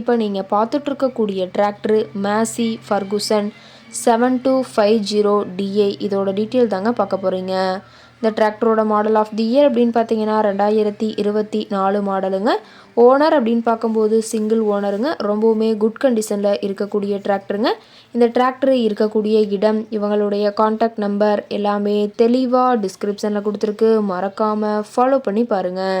இப்போ நீங்கள் பார்த்துட்ருக்கக்கூடிய tractor Massey Ferguson seven two five zero DA இதோட டீட்டெயில் தாங்க பார்க்க போகிறீங்க இந்த டிராக்டரோட மாடல் ஆஃப் தி இயர் அப்படின்னு பார்த்தீங்கன்னா ரெண்டாயிரத்தி இருபத்தி நாலு மாடலுங்க. ஓனர் அப்படின்னு பார்க்கும்போது சிங்கிள் ஓனருங்க. ரொம்பவுமே குட் கண்டிஷனில் இருக்கக்கூடிய டிராக்டருங்க. இந்த டிராக்டர் இருக்கக்கூடிய இடம் இவங்களுடைய காண்டாக்ட் நம்பர் எல்லாமே தெளிவாக டிஸ்கிரிப்ஷனில் கொடுத்துருக்கு. மறக்காமல் ஃபாலோ பண்ணி பாருங்கள்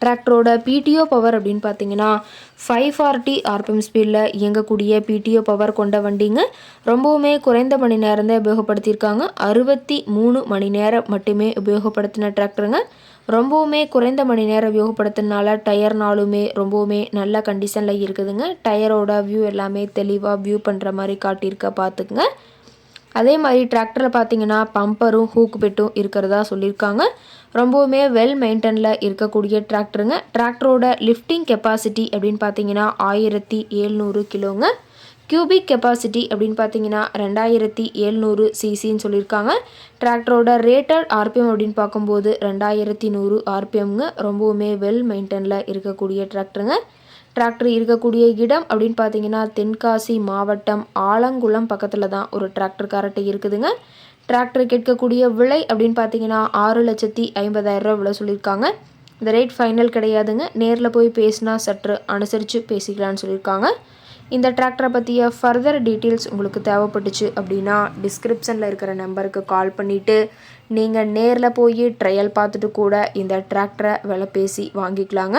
டிராக்டரோட பிடிஓ பவர் அப்படின்னு பார்த்தீங்கன்னா ஃபைவ் ஃபார்ட்டி ஆர்பிஎம் ஸ்பீடில் இயங்கக்கூடிய பிடிஓ பவர் கொண்ட வண்டிங்க. ரொம்பவுமே குறைந்த மணி நேரம் தான் உபயோகப்படுத்தியிருக்காங்க. அறுபத்தி மூணு மணி நேரம் மட்டுமே உபயோகப்படுத்தின டிராக்டருங்க. ரொம்பவுமே குறைந்த மணி நேரம் உபயோகப்படுத்தினால டயர்னாலுமே ரொம்பவுமே நல்ல கண்டிஷனில் இருக்குதுங்க. டயரோட வியூ எல்லாமே தெளிவாக வியூ பண்ணுற மாதிரி காட்டியிருக்க பார்த்துக்குங்க அதே மாதிரி டிராக்டரில் பார்த்தீங்கன்னா பம்பரும் ஹூக்கு பெட்டும் இருக்கிறதா சொல்லியிருக்காங்க. ரொம்பவுமே வெல் மெயின்டனில் இருக்கக்கூடிய டிராக்டருங்க டிராக்டரோட லிஃப்டிங் கெப்பாசிட்டி அப்படின்னு பார்த்தீங்கன்னா ஆயிரத்தி ஏழ்நூறு கிலோங்க கியூபிக் கெப்பாசிட்டி அப்படின்னு பார்த்தீங்கன்னா ரெண்டாயிரத்தி எழுநூறு சிசின்னு சொல்லியிருக்காங்க. டிராக்டரோட ரேட்டட் ஆர்பிஎம் அப்படின்னு பார்க்கும்போது ரெண்டாயிரத்தி நூறு ஆர்பிஎம்ங்க ரொம்பவுமே வெல் மெயின்டனில் இருக்கக்கூடிய டிராக்டருங்க டிராக்டர் இருக்கக்கூடிய இடம் அப்படின்னு பார்த்தீங்கன்னா தென்காசி மாவட்டம் ஆலங்குளம் பக்கத்தில் தான் ஒரு டிராக்டர் காரட்டை இருக்குதுங்க. டிராக்டர் கேட்கக்கூடிய விலை அப்படின்னு பார்த்தீங்கன்னா ஆறு லட்சத்தி ஐம்பதாயிரரூவா விலை சொல்லியிருக்காங்க. இந்த ரேட் ஃபைனல் கிடையாதுங்க. நேரில் போய் பேசினா சற்று அனுசரித்து பேசிக்கலான்னு சொல்லியிருக்காங்க. இந்த டிராக்டரை பற்றிய ஃபர்தர் டீட்டெயில்ஸ் உங்களுக்கு தேவைப்பட்டுச்சு அப்படின்னா டிஸ்கிரிப்ஷனில் இருக்கிற நம்பருக்கு கால் பண்ணிவிட்டு நீங்கள் நேரில் போய் ட்ரையல் பார்த்துட்டு கூட இந்த டிராக்டரை விலை பேசி வாங்கிக்கலாங்க.